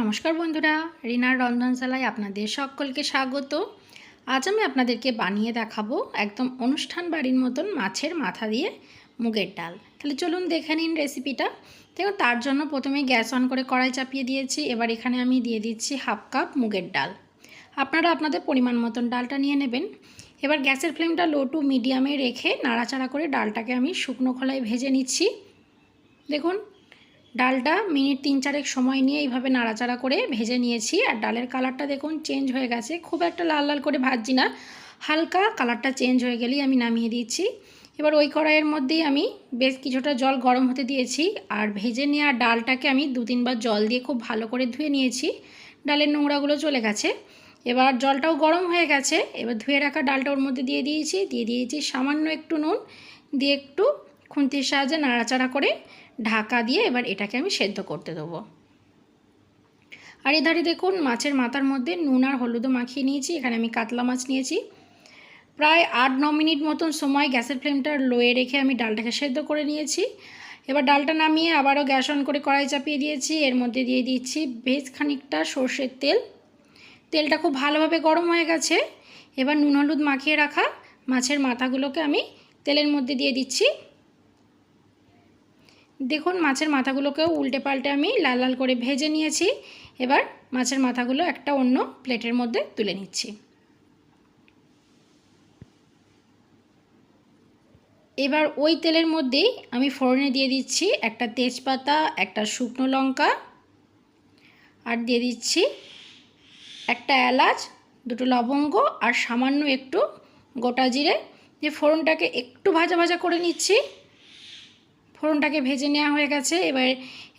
নমস্কার বন্ধুরা, রিনার রন্ধনশালায় আপনাদের সকলকে স্বাগত। আজ আমি আপনাদেরকে বানিয়ে দেখাবো একদম অনুষ্ঠান বাড়ির মতন মাছের মাথা দিয়ে মুগের ডাল। তাহলে চলুন দেখে নিন রেসিপিটা দেখুন, তার জন্য প্রথমে গ্যাস অন করে কড়াই চাপিয়ে দিয়েছি। এবার এখানে আমি দিয়ে দিচ্ছি হাফ কাপ মুগের ডাল। আপনারা আপনাদের পরিমাণ মতন ডালটা নিয়ে নেবেন। এবার গ্যাসের ফ্লেমটা লো টু মিডিয়ামে রেখে নাড়াচাড়া করে ডালটাকে আমি শুকনো খোলায় ভেজে নিচ্ছি। দেখুন ডালটা মিনিট তিন চারেক সময় নিয়ে এইভাবে নাড়াচাড়া করে ভেজে নিয়েছি। আর ডালের কালারটা দেখুন চেঞ্জ হয়ে গেছে। খুব একটা লাল লাল করে ভাজছি না। হালকা কালারটা চেঞ্জ হয়ে গেলেই আমি নামিয়ে দিচ্ছি। এবার ওই কড়াইয়ের মধ্যেই আমি বেশ কিছুটা জল গরম হতে দিয়েছি। আর ভেজে নেওয়া ডালটাকে আমি দু তিনবার জল দিয়ে খুব ভালো করে ধুয়ে নিয়েছি। ডালের নোংরাগুলো চলে গেছে। এবার জলটাও গরম হয়ে গেছে। এবার ধুয়ে রাখা ডালটা ওর মধ্যে দিয়ে দিয়েছি। দিয়ে দিয়েছি সামান্য একটু নুন। দিয়ে একটু খুন্তির সাহায্যে নাড়াচাড়া করে ঢাকা দিয়ে এবার এটাকে আমি সেদ্ধ করতে দেবো। আর এধারে দেখুন, মাছের মাথার মধ্যে নুন আর হলুদও মাখিয়ে নিয়েছি, এখানে আমি কাতলা মাছ নিয়েছি। প্রায় আট ন মিনিট মতন সময় গ্যাসের ফ্লেমটা লোয়ে রেখে আমি ডালটাকে সেদ্ধ করে নিয়েছি। এবার ডালটা নামিয়ে আবারও গ্যাস অন করে কড়াই চাপিয়ে দিয়েছি, এর মধ্যে দিয়ে দিচ্ছি বেশ খানিকটা সর্ষের তেল। তেলটা খুব ভালোভাবে গরম হয়ে গেছে, এবার নুন হলুদ মাখিয়ে রাখা মাছের মাথাগুলোকে আমি তেলের মধ্যে দিয়ে দিচ্ছি। দেখুন, মাছের মাথাগুলোকেও উল্টে পাল্টে আমি লাল লাল করে ভেজে নিয়েছি। এবার মাছের মাথাগুলো একটা অন্য প্লেটের মধ্যে তুলে নিচ্ছি। এবার ওই তেলের মধ্যেই আমি ফোড়নে দিয়ে দিচ্ছি একটা তেজপাতা, একটা শুকনো লঙ্কা, আর দিয়ে দিচ্ছি একটা এলাচ, দুটো লবঙ্গ, আর সামান্য একটু গোটা জিরে। যে ফোড়নটাকে একটু ভাজা ভাজা করে নিচ্ছি। ফোড়নটাকে ভেজে নেওয়া হয়ে গেছে। এবার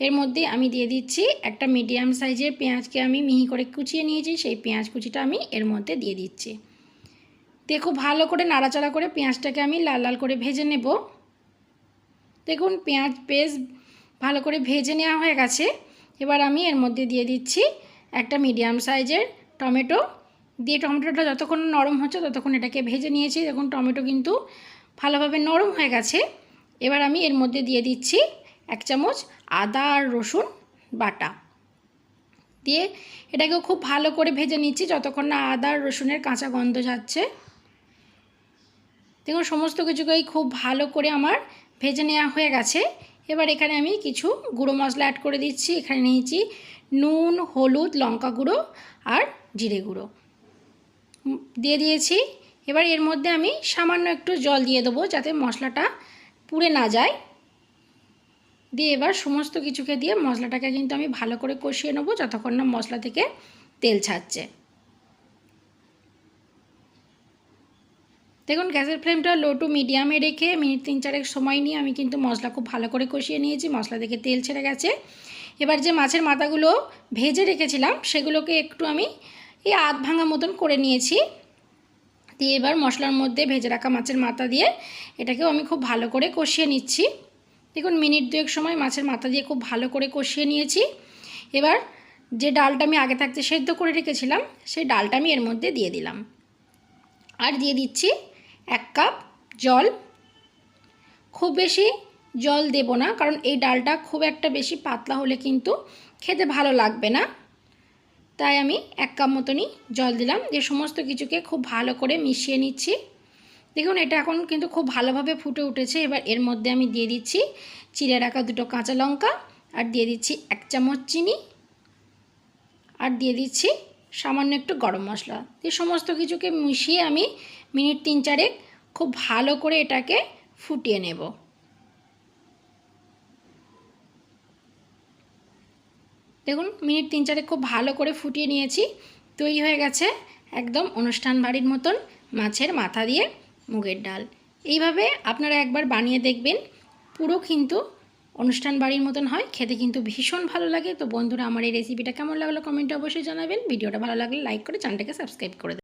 এর মধ্যে আমি দিয়ে দিচ্ছি একটা মিডিয়াম সাইজের পেঁয়াজকে আমি মিহি করে কুচিয়ে নিয়েছি, সেই পেঁয়াজ কুচিটা আমি এর মধ্যে দিয়ে দিচ্ছি। দেখো ভালো করে নাড়াচাড়া করে পেঁয়াজটাকে আমি লাল লাল করে ভেজে নেব। দেখুন, পেঁয়াজ বেশ ভালো করে ভেজে নেওয়া হয়ে গেছে। এবার আমি এর মধ্যে দিয়ে দিচ্ছি একটা মিডিয়াম সাইজের টমেটো। দিয়ে টমেটোটা যতক্ষণ নরম হচ্ছে ততক্ষণ এটাকে ভেজে নিয়েছি। দেখুন, টমেটো কিন্তু ভালোভাবে নরম হয়ে গেছে। এবার আমি এর মধ্যে দিয়ে দিচ্ছি এক চামচ আদা আর রসুন বাটা। দিয়ে এটাকেও খুব ভালো করে ভেজে নিচ্ছি যতক্ষণ না আদা আর রসুনের কাঁচা গন্ধ যাচ্ছে। দেখুন, সমস্ত কিছুকেই খুব ভালো করে আমার ভেজে নেওয়া হয়ে গেছে। এবার এখানে আমি কিছু গুঁড়ো মশলা অ্যাড করে দিচ্ছি। এখানে নিয়েছি নুন, হলুদ, লঙ্কা গুঁড়ো আর জিরে গুঁড়ো। দিয়ে দিয়েছি। এবার এর মধ্যে আমি সামান্য একটু জল দিয়ে দেবো যাতে মশলাটা পুড়ে না যায়, দিয়ে এবার সমস্ত কিছুকে দিয়ে মশলাটাকে কিন্তু আমি ভালো করে কষিয়ে নেব যতক্ষণ না মশলা থেকে তেল ছাড়ছে। দেখুন, গ্যাসের ফ্লেমটা লো টু মিডিয়ামে রেখে মিনিট তিন চারেক সময় নিয়ে আমি কিন্তু মশলা খুব ভালো করে কষিয়ে নিয়েছি, মশলা থেকে তেল ছেড়ে গেছে। এবার যে মাছের মাথাগুলো ভেজে রেখেছিলাম, সেগুলোকে একটু আমি এই আধ ভাঙা মতন করে নিয়েছি। দিয়ে এবার মশলার মধ্যে ভেজে রাখা মাছের মাথা দিয়ে এটাকেও আমি খুব ভালো করে কষিয়ে নিচ্ছি। দেখুন, মিনিট দুয়েক সময় মাছের মাথা দিয়ে খুব ভালো করে কষিয়ে নিয়েছি। এবার যে ডালটা আমি আগে থাকতে সেদ্ধ করে রেখেছিলাম, সেই ডালটা আমি এর মধ্যে দিয়ে দিলাম। আর দিয়ে দিচ্ছি এক কাপ জল। খুব বেশি জল দেব না, কারণ এই ডালটা খুব একটা বেশি পাতলা হলে কিন্তু খেতে ভালো লাগবে না। তাই আমি এক কাপ মতনই জল দিলাম। দিয়ে সমস্ত কিছুকে খুব ভালো করে মিশিয়ে নিচ্ছি। দেখুন, এটা এখন কিন্তু খুব ভালোভাবে ফুটে উঠেছে। এবার এর মধ্যে আমি দিয়ে দিচ্ছি চিড়ে রাখা দুটো কাঁচা লঙ্কা আর দিয়ে দিচ্ছি এক চামচ চিনি আর দিয়ে দিচ্ছি সামান্য একটু গরম মশলা। দিয়ে সমস্ত কিছুকে মিশিয়ে আমি মিনিট তিন চারেক খুব ভালো করে এটাকে ফুটিয়ে নেব। দেখুন, মিনিট তিন চারে খুব ভালো করে ফুটিয়ে নিয়েছি। তৈরি হয়ে গেছে একদম অনুষ্ঠান বাড়ির মতন মাছের মাথা দিয়ে মুগের ডাল। এইভাবে আপনারা একবার বানিয়ে দেখবেন। পুরো কিন্তু অনুষ্ঠান বাড়ির মতন হয়। খেতে কিন্তু ভীষণ ভালো লাগে। তো বন্ধুরা, আমার এই রেসিপিটা কেমন লাগল কমেন্টে অবশ্যই জানাবেন। ভিডিওটা ভালো লাগলে লাইক করে চ্যানেলটাকে সাবস্ক্রাইব করে